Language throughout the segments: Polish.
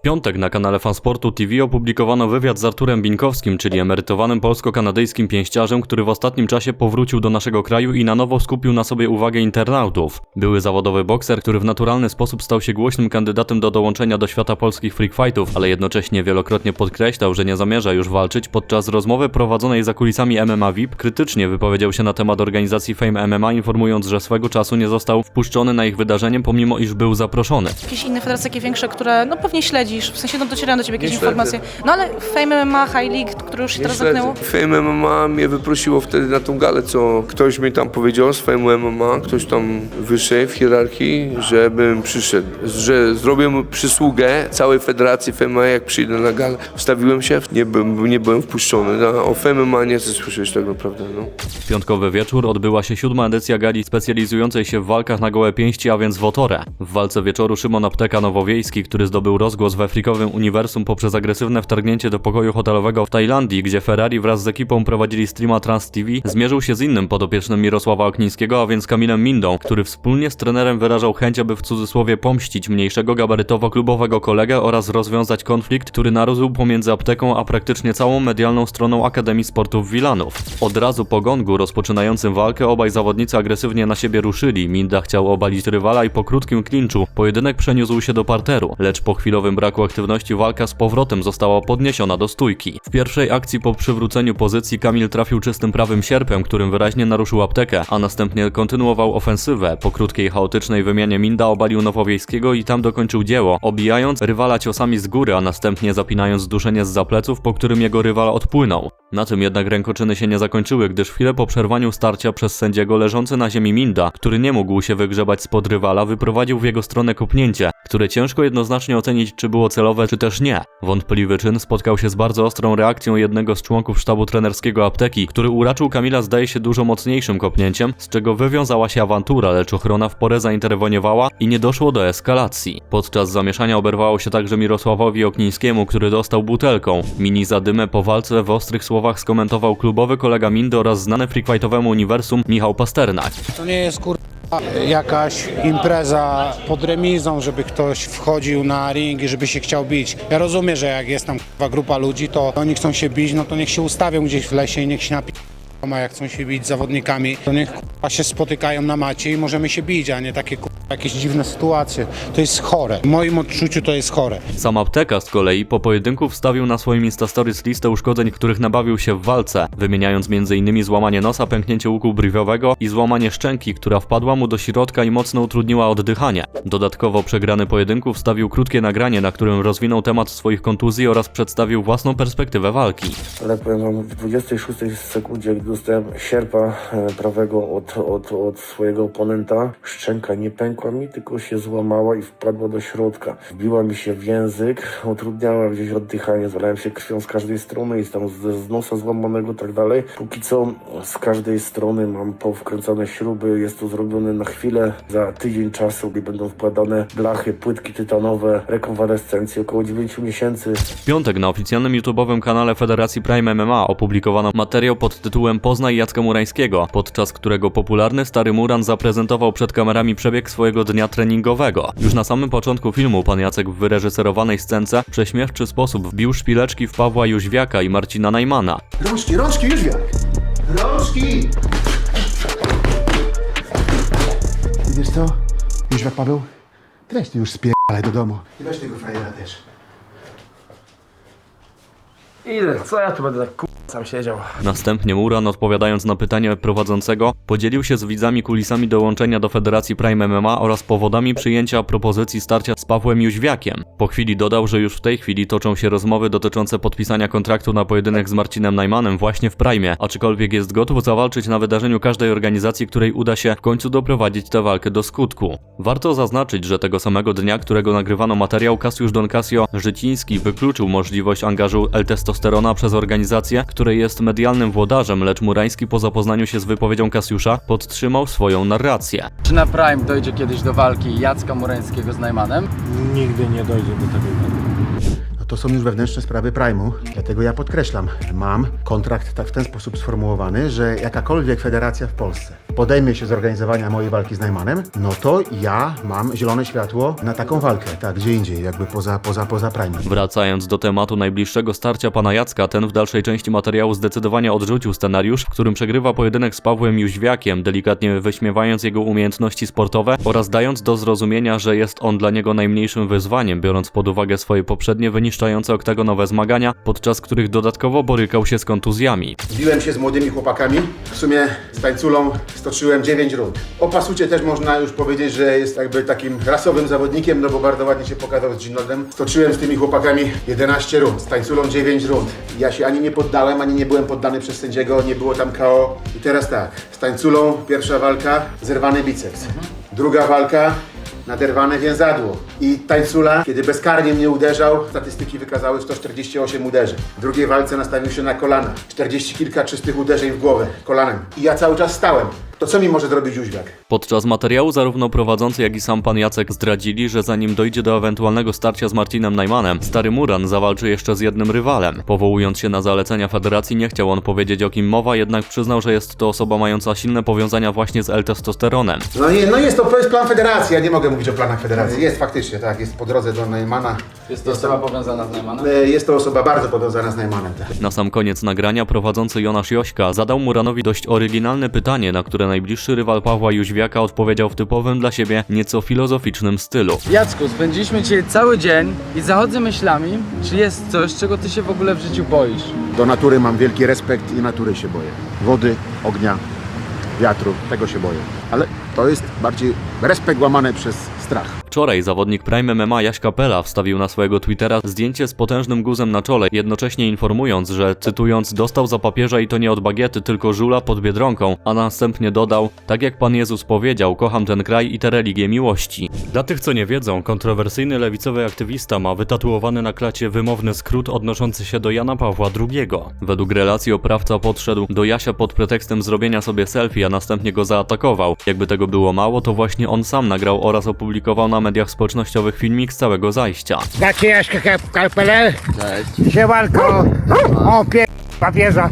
W piątek na kanale Fansportu TV opublikowano wywiad z Arturem Binkowskim, czyli emerytowanym polsko-kanadyjskim pięściarzem, który w ostatnim czasie powrócił do naszego kraju i na nowo skupił na sobie uwagę internautów. Były zawodowy bokser, który w naturalny sposób stał się głośnym kandydatem do dołączenia do świata polskich freak fightów, ale jednocześnie wielokrotnie podkreślał, że nie zamierza już walczyć. Podczas rozmowy prowadzonej za kulisami MMA VIP krytycznie wypowiedział się na temat organizacji Fame MMA, informując, że swego czasu nie został wpuszczony na ich wydarzenie, pomimo iż był zaproszony. jakieś inne federacje większe, które no pewnie śledzisz, w sensie no docierają do ciebie jakieś Nie śledzę. informacje. No ale Fame MMA, High League, które już się teraz zamknęło. Fame MMA mnie wyprosiło wtedy na tą galę, co ktoś mi tam powiedział z Fame MMA, ktoś tam wyżej w hierarchii, żebym przyszedł, że zrobię mu przysługę całej federacji Fame MMA, jak przyjdę na galę. Wstawiłem się, nie byłem, nie byłem wpuszczony. No, o Fame MMA nie chcę słyszeć tak naprawdę, no. W piątkowy wieczór odbyła się siódma edycja gali specjalizującej się w walkach na gołe pięści, a więc w Otorę. W walce wieczoru Szymon Apteka Nowowiejski, który zdobył rozgłos we frikowym uniwersum poprzez agresywne wtargnięcie do pokoju hotelowego w Tajlandii, gdzie Ferrari wraz z ekipą prowadzili streama Trans TV, zmierzył się z innym podopiecznym Mirosława Oknińskiego, a więc Kamilem Mindą, który wspólnie z trenerem wyrażał chęć, aby w cudzysłowie pomścić mniejszego gabarytowo-klubowego kolegę oraz rozwiązać konflikt, który narósł pomiędzy apteką a praktycznie całą medialną stroną Akademii Sportów Wilanów. Od razu po gongu rozpoczynającym walkę obaj zawodnicy agresywnie na siebie ruszyli. Minda chciał obalić rywala i po krótkim klinczu pojedynek przeniósł się do parteru, lecz po chwilowym braku aktywności walka z powrotem została podniesiona do stójki. W pierwszej akcji po przywróceniu pozycji Kamil trafił czystym prawym sierpem, którym wyraźnie naruszył aptekę, a następnie kontynuował ofensywę. Po krótkiej chaotycznej wymianie Minda obalił Nowowiejskiego i tam dokończył dzieło, obijając rywala ciosami z góry, a następnie zapinając duszenie z zapleców, po którym jego rywal odpłynął. Na tym jednak rękoczyny się nie zakończyły, gdyż chwilę po przerwaniu starcia przez sędziego leżący na ziemi Minda, który nie mógł się wygrzebać spod rywala, wyprowadził w jego stronę kopnięcie, które ciężko jednoznacznie ocenić, czy było celowe, czy też nie. Wątpliwy czyn spotkał się z bardzo ostrą reakcją jednego z członków sztabu trenerskiego apteki, który uraczył Kamila zdaje się dużo mocniejszym kopnięciem, z czego wywiązała się awantura, lecz ochrona w porę zainterweniowała i nie doszło do eskalacji. Podczas zamieszania oberwało się także Mirosławowi Oknińskiemu, który dostał butelką. Mini zadymę po walce w ostrych słowach skomentował klubowy kolega Mindy oraz znany freakfightowemu uniwersum Michał Pasternak. To nie jest kur... jakaś impreza pod remizą, żeby ktoś wchodził na ring i żeby się chciał bić. Ja rozumiem, że jak jest tam kurwa, grupa ludzi, to oni chcą się bić, no to niech się ustawią gdzieś w lesie i niech się napi... A jak chcą się bić z zawodnikami, to niech kurwa, się spotykają na macie i możemy się bić, a nie takie kurwa, jakieś dziwne sytuacje. To jest chore. W moim odczuciu to jest chore. Sam apteka z kolei po pojedynku wstawił na swoim Instastories listę uszkodzeń, których nabawił się w walce, wymieniając m.in. złamanie nosa, pęknięcie łuku brwiowego i złamanie szczęki, która wpadła mu do środka i mocno utrudniła oddychanie. Dodatkowo przegrany pojedynku wstawił krótkie nagranie, na którym rozwinął temat swoich kontuzji oraz przedstawił własną perspektywę walki. Ale powiem wam, w 26 sekundzie, gdy dostałem sierpa e, prawego od, od, od swojego oponenta, szczęka nie pękła mi, tylko się złamała i wpadła do środka. Wbiła mi się w język, utrudniała gdzieś oddychanie, zalałem się krwią z każdej strony i tam z, z nosa złamanego tak dalej. Póki co z każdej strony mam powkręcane śruby, jest to zrobione na chwilę. Za tydzień czasu, gdy będą wkładane blachy, płytki tytanowe, rekonwalescencje, około 9 miesięcy. W piątek na oficjalnym YouTube'owym kanale Federacji Prime MMA opublikowano materiał pod tytułem Poznaj Jacka Murańskiego, podczas którego popularny stary Muran zaprezentował przed kamerami przebieg swojego dnia treningowego. Już na samym początku filmu pan Jacek w wyreżyserowanej scence w prześmiewczy sposób wbił szpileczki w Pawła Jóźwiaka i Marcina Najmana. Rączki, rączki, już wiak! Rączki! Wiesz co? Jak Paweł? Ty już spierdalaj do domu. I weź tego frajera też. Ile? Co ja tu będę tak k***, sam siedział? Następnie Muran, odpowiadając na pytanie prowadzącego, podzielił się z widzami kulisami dołączenia do Federacji Prime MMA oraz powodami przyjęcia propozycji starcia z Pawłem Jóźwiakiem. Po chwili dodał, że już w tej chwili toczą się rozmowy dotyczące podpisania kontraktu na pojedynek z Marcinem Najmanem właśnie w Prime, aczkolwiek jest gotów zawalczyć na wydarzeniu każdej organizacji, której uda się w końcu doprowadzić tę walkę do skutku. Warto zaznaczyć, że tego samego dnia, którego nagrywano materiał, Kasiusz Don Casio Życiński wykluczył możliwość angażu L-testosterona przez organizację, której jest medialnym włodarzem, lecz Murański po zapoznaniu się z wypowiedzią Kasiusza podtrzymał swoją narrację. Czy na Prime dojdzie kiedyś do walki Jacka Murańskiego z Najmanem? Nigdy nie dojdzie do tego. To są już wewnętrzne sprawy Prime'u, dlatego ja podkreślam, mam kontrakt tak w ten sposób sformułowany, że jakakolwiek federacja w Polsce podejmie się zorganizowania mojej walki z Najmanem, no to ja mam zielone światło na taką walkę, tak, gdzie indziej, jakby poza, poza, poza Prime. Wracając do tematu najbliższego starcia pana Jacka, ten w dalszej części materiału zdecydowanie odrzucił scenariusz, w którym przegrywa pojedynek z Pawłem Jóźwiakiem, delikatnie wyśmiewając jego umiejętności sportowe oraz dając do zrozumienia, że jest on dla niego najmniejszym wyzwaniem, biorąc pod uwagę swoje poprzednie wyniszczające oktagonowe zmagania, podczas których dodatkowo borykał się z kontuzjami. Biłem się z młodymi chłopakami. W sumie z tańculą stoczyłem 9 rund. O Pasucie też można już powiedzieć, że jest jakby takim rasowym zawodnikiem, no bo bardzo ładnie się pokazał z Ginodem. Stoczyłem z tymi chłopakami 11 rund, z tańculą 9 rund. Ja się ani nie poddałem, ani nie byłem poddany przez sędziego, nie było tam KO. I teraz tak, z tańculą pierwsza walka, zerwany biceps. Druga walka, naderwane więzadło. I tańcula, kiedy bezkarnie mnie uderzał, statystyki wykazały 148 uderzeń. W drugiej walce nastawił się na kolana. 40 kilka czystych uderzeń w głowę kolanem. I ja cały czas stałem. To co mi może zrobić Jóźwiak? Podczas materiału zarówno prowadzący, jak i sam pan Jacek zdradzili, że zanim dojdzie do ewentualnego starcia z Marcinem Najmanem, stary Muran zawalczy jeszcze z jednym rywalem. Powołując się na zalecenia federacji, nie chciał on powiedzieć o kim mowa, jednak przyznał, że jest to osoba mająca silne powiązania właśnie z L-testosteronem. No, nie, no jest to, jest plan federacji, ja nie mogę mówić o planach federacji. Jest faktycznie, tak, jest po drodze do Najmana. Jest to osoba powiązana z Neumannem? E, Jest to osoba bardzo powiązana z Najmanem. Tak. Na sam koniec nagrania prowadzący Jonasz Jośka zadał Muranowi dość oryginalne pytanie, na które najbliższy rywal Pawła Jóźwiaka odpowiedział w typowym dla siebie, nieco filozoficznym stylu. Jacku, spędziliśmy dzisiaj cały dzień i zachodzę myślami, czy jest coś, czego ty się w ogóle w życiu boisz. Do natury mam wielki respekt i natury się boję. Wody, ognia, wiatru, tego się boję. Ale to jest bardziej respekt łamany przez strach. Wczoraj zawodnik Prime MMA Jaś Kapela wstawił na swojego Twittera zdjęcie z potężnym guzem na czole, jednocześnie informując, że cytując dostał za papieża i to nie od bagiety, tylko żula pod Biedronką, a następnie dodał, tak jak Pan Jezus powiedział, kocham ten kraj i tę religię miłości. Dla tych co nie wiedzą, kontrowersyjny lewicowy aktywista ma wytatuowany na klacie wymowny skrót odnoszący się do Jana Pawła II. Według relacji oprawca podszedł do Jasia pod pretekstem zrobienia sobie selfie, a następnie go zaatakował. Jakby tego było mało, to właśnie on sam nagrał oraz opublikował na mediach społecznościowych filmik z całego zajścia. Znacie Jaśka Karpelę? Cześć. Siemanko. O, pie... papieża.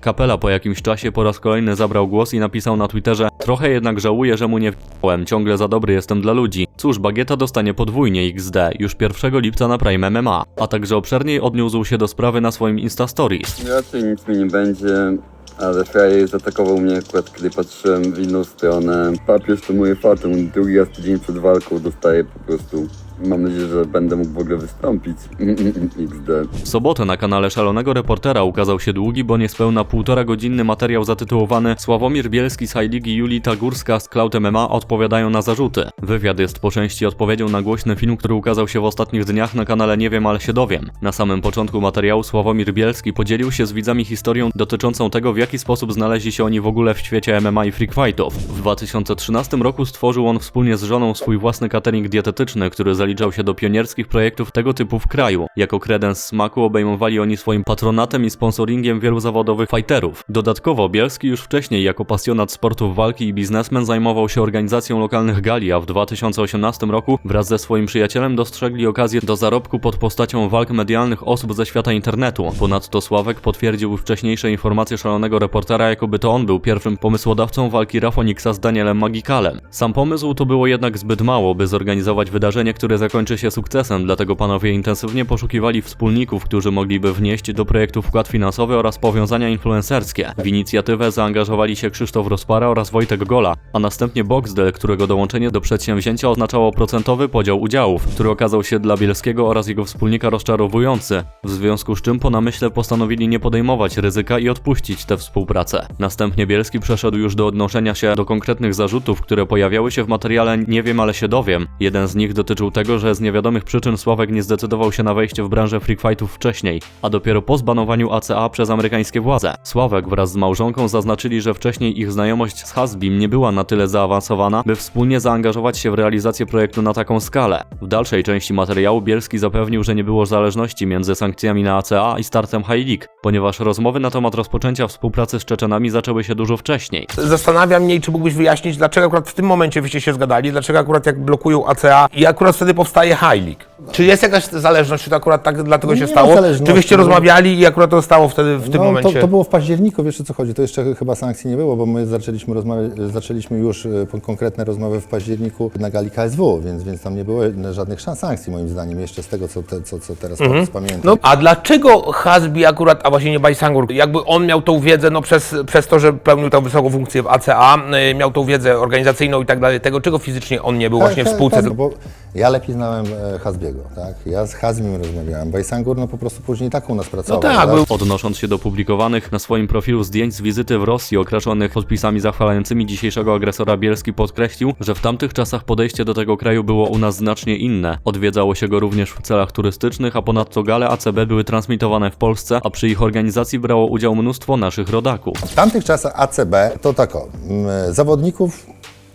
Kapela po jakimś czasie po raz kolejny zabrał głos i napisał na Twitterze Trochę jednak żałuję, że mu nie w***łem, ciągle za dobry jestem dla ludzi. Cóż, Bagieta dostanie podwójnie XD już 1 lipca na Prime MMA, a także obszerniej odniósł się do sprawy na swoim Insta Stories. Raczej nic mi nie będzie, ale frajer zaatakował mnie akurat, kiedy patrzyłem w inną stronę. Papież to moje fatum, drugi raz tydzień przed walką dostaję po prostu. Mam nadzieję, że będę mógł w ogóle wystąpić. XD. W sobotę na kanale Szalonego Reportera ukazał się długi, bo niespełna półtora godzinny materiał zatytułowany Sławomir Bielski z High League i Julita Górska z Cloud MMA odpowiadają na zarzuty. Wywiad jest po części odpowiedzią na głośny film, który ukazał się w ostatnich dniach na kanale Nie wiem, ale się dowiem. Na samym początku materiału Sławomir Bielski podzielił się z widzami historią dotyczącą tego, w jaki sposób znaleźli się oni w ogóle w świecie MMA i freak fightów. W 2013 roku stworzył on wspólnie z żoną swój własny catering dietetyczny, który zaliczał się do pionierskich projektów tego typu w kraju. Jako kredens smaku obejmowali oni swoim patronatem i sponsoringiem wielu zawodowych fighterów. Dodatkowo Bielski już wcześniej jako pasjonat sportów walki i biznesmen zajmował się organizacją lokalnych gali, a w 2018 roku wraz ze swoim przyjacielem dostrzegli okazję do zarobku pod postacią walk medialnych osób ze świata internetu. Ponadto Sławek potwierdził wcześniejsze informacje szalonego reportera, jakoby to on był pierwszym pomysłodawcą walki Rafoniksa z Danielem Magikalem. Sam pomysł to było jednak zbyt mało, by zorganizować wydarzenie, które zakończy się sukcesem, dlatego panowie intensywnie poszukiwali wspólników, którzy mogliby wnieść do projektu wkład finansowy oraz powiązania influencerskie. W inicjatywę zaangażowali się Krzysztof Rozpara oraz Wojtek Gola, a następnie Boxdel, którego dołączenie do przedsięwzięcia oznaczało procentowy podział udziałów, który okazał się dla Bielskiego oraz jego wspólnika rozczarowujący, w związku z czym po namyśle postanowili nie podejmować ryzyka i odpuścić tę współpracę. Następnie Bielski przeszedł już do odnoszenia się do konkretnych zarzutów, które pojawiały się w materiale Nie wiem, ale się dowiem. Jeden z nich dotyczył tego, że z niewiadomych przyczyn Sławek nie zdecydował się na wejście w branżę freak fightów wcześniej, a dopiero po zbanowaniu ACA przez amerykańskie władze. Sławek wraz z małżonką zaznaczyli, że wcześniej ich znajomość z Hasbim nie była na tyle zaawansowana, by wspólnie zaangażować się w realizację projektu na taką skalę. W dalszej części materiału Bielski zapewnił, że nie było zależności między sankcjami na ACA i startem High League, ponieważ rozmowy na temat rozpoczęcia współpracy z Czeczenami zaczęły się dużo wcześniej. Zastanawiam mnie, czy mógłbyś wyjaśnić, dlaczego akurat w tym momencie wyście się zgadali, dlaczego akurat jak blokują ACA i akurat wtedy wtedy powstaje High League. Czy jest jakaś zależność, czy to akurat tak dlatego się Nie ma stało? zależności. Czy wyście rozmawiali i akurat to stało wtedy w tym no, momencie? To, to było w październiku, wiesz o co chodzi, to jeszcze chyba sankcji nie było, bo my zaczęliśmy, rozmawiać, zaczęliśmy już e, konkretne rozmowy w październiku na gali KSW, więc, więc tam nie było żadnych szans sankcji moim zdaniem, jeszcze z tego co, te, co, co teraz pamiętam. No, a dlaczego Hasbi akurat, a właśnie nie Bajsangur, jakby on miał tą wiedzę, no przez, przez to, że pełnił tą wysoką funkcję w ACA, y, miał tą wiedzę organizacyjną i tak dalej, tego czego fizycznie on nie był właśnie w Ha- spółce? Has- bo ja lepiej znałem e, Hasbiego, tak? Ja z Hasbim rozmawiałem, Bajsangur no po prostu później tak u nas pracował. tak, był- Odnosząc się do publikowanych na swoim profilu zdjęć z wizyty w Rosji okraszonych podpisami zachwalającymi dzisiejszego agresora Bielski podkreślił, że w tamtych czasach podejście do tego kraju było u nas znacznie inne. Odwiedzało się go również w celach turystycznych, a ponadto gale ACB były transmitowane w Polsce, a przy ich organizacji brało udział mnóstwo naszych rodaków. W tamtych czasach ACB to tak o, mm, zawodników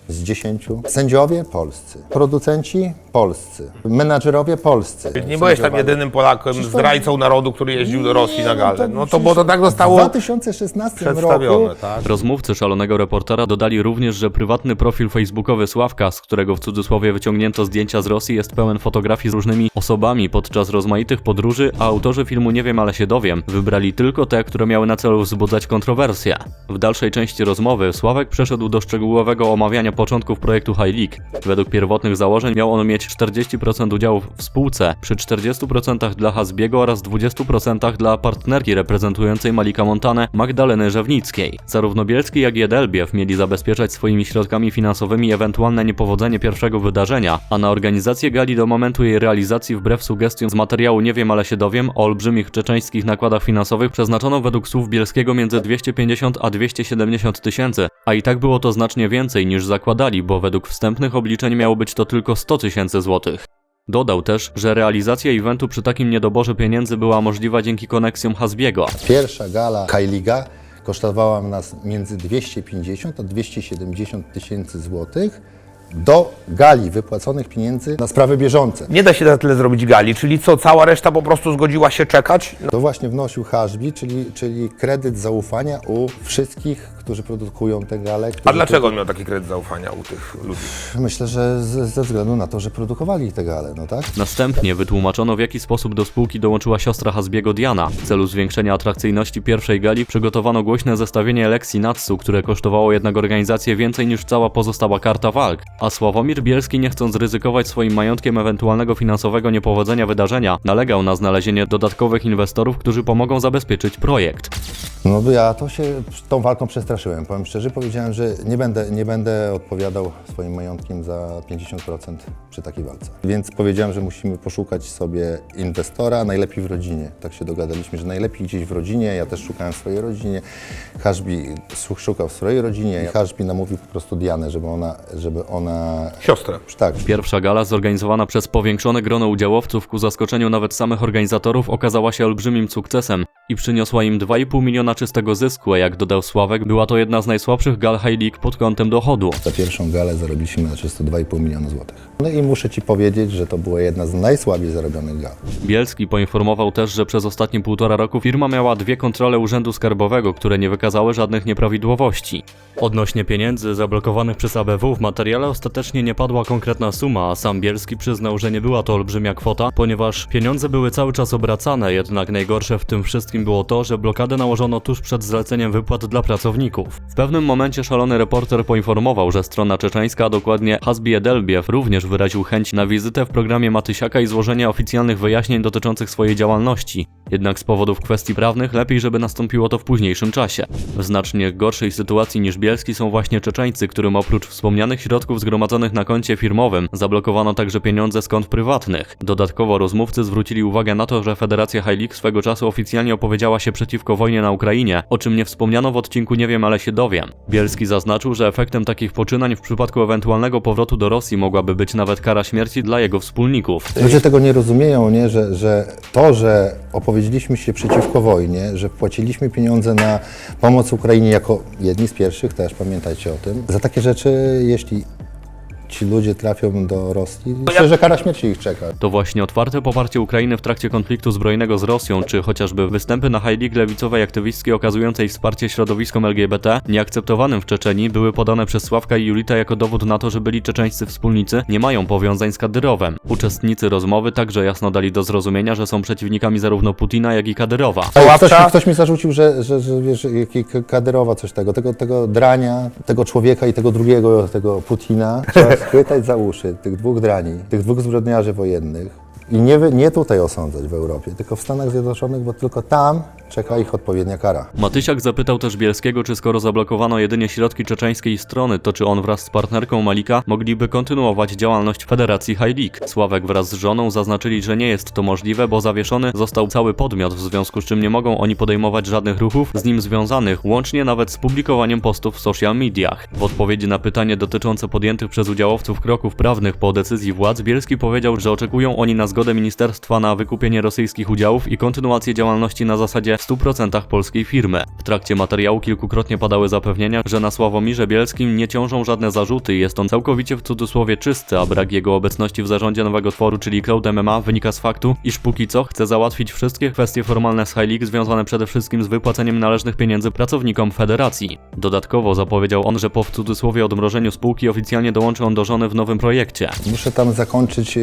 z 10, sędziowie polscy, producenci polscy, menadżerowie polscy. Nie byłeś tam jedynym Polakiem, zdrajcą narodu, który jeździł do Rosji Nie, na galę. no No to to, bo to tak W zostało 2016 roku przedstawione, tak? Rozmówcy szalonego reportera dodali również, że prywatny profil facebookowy Sławka, z którego w cudzysłowie wyciągnięto zdjęcia z Rosji, jest pełen fotografii z różnymi osobami podczas rozmaitych podróży, a autorzy filmu Nie wiem, ale się dowiem wybrali tylko te, które miały na celu wzbudzać kontrowersje. W dalszej części rozmowy Sławek przeszedł do szczegółowego omawiania początków projektu High League. Według pierwotnych założeń miał on mieć 40% udziałów w spółce, przy 40% dla Hasbiego oraz 20% dla partnerki reprezentującej Malika Montanę Magdaleny Żewnickiej. Zarówno Bielski, jak i Edelbiew mieli zabezpieczać swoimi środkami finansowymi ewentualne niepowodzenie pierwszego wydarzenia, a na organizację gali do momentu jej realizacji wbrew sugestiom z materiału Nie wiem, ale się dowiem o olbrzymich czeczeńskich nakładach finansowych przeznaczono według słów Bielskiego między 250 a 270 tysięcy, a i tak było to znacznie więcej niż zakładali, bo według wstępnych obliczeń miało być to tylko 100 tysięcy złotych. Dodał też, że realizacja eventu przy takim niedoborze pieniędzy była możliwa dzięki koneksjom Hasbiego. Pierwsza gala High kosztowała nas między 250 a 270 tysięcy złotych do gali wypłaconych pieniędzy na sprawy bieżące. Nie da się za tyle zrobić gali, czyli co, cała reszta po prostu zgodziła się czekać? To właśnie wnosił Hashbi, czyli, czyli kredyt zaufania u wszystkich, którzy produkują te gale. A dlaczego on miał taki kredyt zaufania u tych ludzi? Myślę, że z, ze względu na to, że produkowali te gale, no tak? Następnie wytłumaczono w jaki sposób do spółki dołączyła siostra Hasbiego Diana. W celu zwiększenia atrakcyjności pierwszej gali przygotowano głośne zestawienie lekcji Natsu, które kosztowało jednak organizację więcej niż cała pozostała karta walk. A Sławomir Bielski, nie chcąc ryzykować swoim majątkiem ewentualnego finansowego niepowodzenia wydarzenia, nalegał na znalezienie dodatkowych inwestorów, którzy pomogą zabezpieczyć projekt. No to ja to się tą walką przestraszyłem. Powiem szczerze, powiedziałem, że nie będę, nie będę odpowiadał swoim majątkiem za 50% przy takiej walce. Więc powiedziałem, że musimy poszukać sobie inwestora, najlepiej w rodzinie. Tak się dogadaliśmy, że najlepiej gdzieś w rodzinie. Ja też szukałem w swojej rodzinie. Haszbi szukał w swojej rodzinie. Haszbi namówił po prostu Dianę, żeby ona, żeby ona... Siostrę. Tak, Pierwsza gala zorganizowana przez powiększone grono udziałowców ku zaskoczeniu nawet samych organizatorów okazała się olbrzymim sukcesem i przyniosła im 2,5 miliona czystego zysku, a jak dodał Sławek, była to jedna z najsłabszych gal High League pod kątem dochodu. za pierwszą galę zarobiliśmy na czysto 2,5 miliona złotych. No i muszę Ci powiedzieć, że to była jedna z najsłabiej zarobionych gal. Bielski poinformował też, że przez ostatnie półtora roku firma miała dwie kontrole Urzędu Skarbowego, które nie wykazały żadnych nieprawidłowości. Odnośnie pieniędzy zablokowanych przez ABW w materiale ostatecznie nie padła konkretna suma, a sam Bielski przyznał, że nie była to olbrzymia kwota, ponieważ pieniądze były cały czas obracane, jednak najgorsze w tym wszystkim było to, że blokadę nałożono tuż przed zleceniem wypłat dla pracowników. W pewnym momencie szalony reporter poinformował, że strona czeczeńska, a dokładnie Hasbi Edelbiew, również wyraził chęć na wizytę w programie Matysiaka i złożenie oficjalnych wyjaśnień dotyczących swojej działalności. Jednak z powodów kwestii prawnych lepiej, żeby nastąpiło to w późniejszym czasie. W znacznie gorszej sytuacji niż Bielski są właśnie Czeczeńcy, którym oprócz wspomnianych środków zgromadzonych na koncie firmowym zablokowano także pieniądze z kont prywatnych. Dodatkowo rozmówcy zwrócili uwagę na to, że Federacja High swego czasu oficjalnie opowiedziała się przeciwko wojnie na Ukrainie, o czym nie wspomniano w odcinku Nie wiem, ale się dowiem. Bielski zaznaczył, że efektem takich poczynań w przypadku ewentualnego powrotu do Rosji mogłaby być nawet kara śmierci dla jego wspólników. Ludzie tego nie rozumieją, nie? Że, że to, że opowiedzieliśmy się przeciwko wojnie, że wpłaciliśmy pieniądze na pomoc Ukrainie jako jedni z pierwszych, też pamiętajcie o tym. Za takie rzeczy, jeśli ci ludzie trafią do Rosji, myślę, że kara śmierci ich czeka. To właśnie otwarte poparcie Ukrainy w trakcie konfliktu zbrojnego z Rosją, czy chociażby występy na High League lewicowej aktywistki okazującej wsparcie środowiskom LGBT, nieakceptowanym w Czeczenii, były podane przez Sławka i Julita jako dowód na to, że byli czeczeńscy wspólnicy nie mają powiązań z Kadyrowem. Uczestnicy rozmowy także jasno dali do zrozumienia, że są przeciwnikami zarówno Putina, jak i Kadyrowa. Ej? Ktoś, ktoś mi zarzucił, że, że, że wiesz, jaki Kadyrowa coś tego, tego, tego drania, tego człowieka i tego drugiego, tego Putina, trzeba schwytać za uszy, tych dwóch drani, tych dwóch zbrodniarzy wojennych i nie, nie tutaj osądzać w Europie, tylko w Stanach Zjednoczonych, bo tylko tam czeka ich odpowiednia kara. Matysiak zapytał też Bielskiego, czy skoro zablokowano jedynie środki czeczeńskiej strony, to czy on wraz z partnerką Malika mogliby kontynuować działalność Federacji High League. Sławek wraz z żoną zaznaczyli, że nie jest to możliwe, bo zawieszony został cały podmiot, w związku z czym nie mogą oni podejmować żadnych ruchów z nim związanych, łącznie nawet z publikowaniem postów w social mediach. W odpowiedzi na pytanie dotyczące podjętych przez udziałowców kroków prawnych po decyzji władz, Bielski powiedział, że oczekują oni na zgodę ministerstwa na wykupienie rosyjskich udziałów i kontynuację działalności na zasadzie w 100% polskiej firmy. W trakcie materiału kilkukrotnie padały zapewnienia, że na Sławomirze Bielskim nie ciążą żadne zarzuty jest on całkowicie w cudzysłowie czysty, a brak jego obecności w zarządzie nowego tworu, czyli Cloud MMA, wynika z faktu, iż póki co chce załatwić wszystkie kwestie formalne z High League związane przede wszystkim z wypłaceniem należnych pieniędzy pracownikom federacji. Dodatkowo zapowiedział on, że po w cudzysłowie odmrożeniu spółki oficjalnie dołączy on do żony w nowym projekcie. Muszę tam zakończyć, e,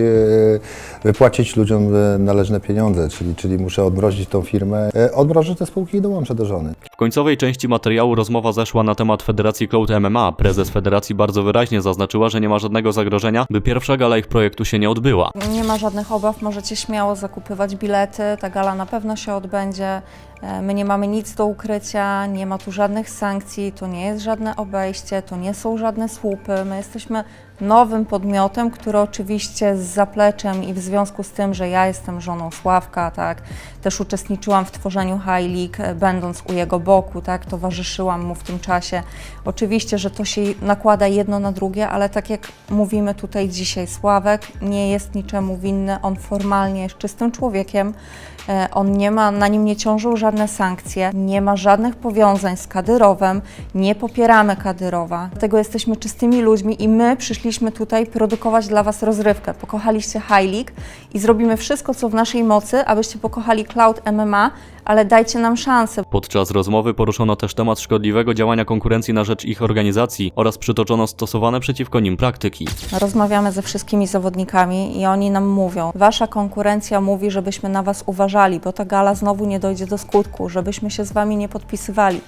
wypłacić ludziom e, należne pieniądze, czyli, czyli muszę odmrozić tą firmę, e, odmrożę te spółki i dołączę do żony. W końcowej części materiału rozmowa zeszła na temat Federacji Cloud MMA. Prezes Federacji bardzo wyraźnie zaznaczyła, że nie ma żadnego zagrożenia, by pierwsza gala ich projektu się nie odbyła. Nie ma żadnych obaw, możecie śmiało zakupywać bilety. Ta gala na pewno się odbędzie. E, My nie mamy nic do ukrycia, nie ma tu żadnych sankcji, to nie jest żadne obejście, to nie są żadne słupy. My jesteśmy nowym podmiotem, który oczywiście z zapleczem i w związku z tym, że ja jestem żoną Sławka, tak, też uczestniczyłam w tworzeniu High League, e, będąc u jego boku, tak, towarzyszyłam mu w tym czasie. Oczywiście, że to się nakłada jedno na drugie, ale tak jak mówimy tutaj dzisiaj, Sławek nie jest niczemu winny, on formalnie jest czystym człowiekiem, On nie ma, na nim nie ciążą żadne sankcje, nie ma żadnych powiązań z Kadyrowem, nie popieramy Kadyrowa. Dlatego jesteśmy czystymi ludźmi i my przyszliśmy tutaj produkować dla Was rozrywkę. Pokochaliście High League i zrobimy wszystko, co w naszej mocy, abyście pokochali Cloud MMA, ale dajcie nam szansę. Podczas rozmowy poruszono też temat szkodliwego działania konkurencji na rzecz ich organizacji oraz przytoczono stosowane przeciwko nim praktyki. Rozmawiamy ze wszystkimi zawodnikami i oni nam mówią: Wasza konkurencja mówi, żebyśmy na Was uważali, bo ta gala znowu nie dojdzie do skutku, żebyśmy się z Wami nie podpisywali.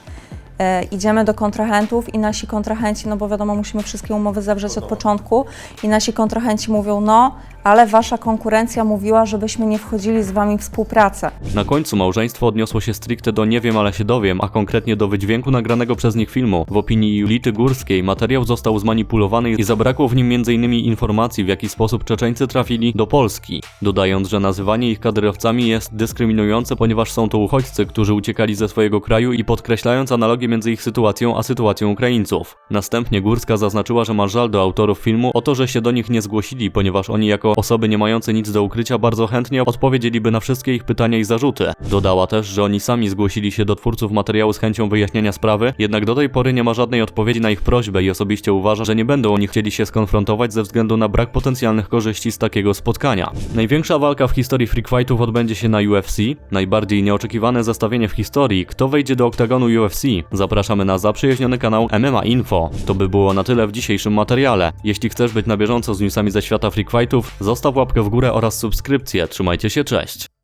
E, idziemy do kontrahentów i nasi kontrahenci, no bo wiadomo, musimy wszystkie umowy zawrzeć od początku, i nasi kontrahenci mówią: No, ale Wasza konkurencja mówiła, żebyśmy nie wchodzili z Wami w współpracę. Na końcu małżeństwo odniosło się stricte do nie wiem, ale się dowiem, a konkretnie do wydźwięku nagranego przez nich filmu. W opinii Julity Górskiej materiał został zmanipulowany i zabrakło w nim m.in. informacji, w jaki sposób Czeczeńcy trafili do Polski. Dodając, że nazywanie ich kadyrowcami jest dyskryminujące, ponieważ są to uchodźcy, którzy uciekali ze swojego kraju i podkreślając analogię między ich sytuacją a sytuacją Ukraińców. Następnie Górska zaznaczyła, że ma żal do autorów filmu o to, że się do nich nie zgłosili, ponieważ oni jako osoby nie mające nic do ukrycia bardzo chętnie odpowiedzieliby na wszystkie ich pytania i zarzuty. Dodała też, że oni sami zgłosili się do twórców materiału z chęcią wyjaśnienia sprawy, jednak do tej pory nie ma żadnej odpowiedzi na ich prośbę i osobiście uważa, że nie będą oni chcieli się skonfrontować ze względu na brak potencjalnych korzyści z takiego spotkania. Największa walka w historii freak fightów odbędzie się na UFC. Najbardziej nieoczekiwane zestawienie w historii, kto wejdzie do oktagonu UFC. Zapraszamy na zaprzyjaźniony kanał MMA Info. To by było na tyle w dzisiejszym materiale. Jeśli chcesz być na bieżąco z newsami ze świata freak fightów, zostaw łapkę w górę oraz subskrypcję. Trzymajcie się, cześć!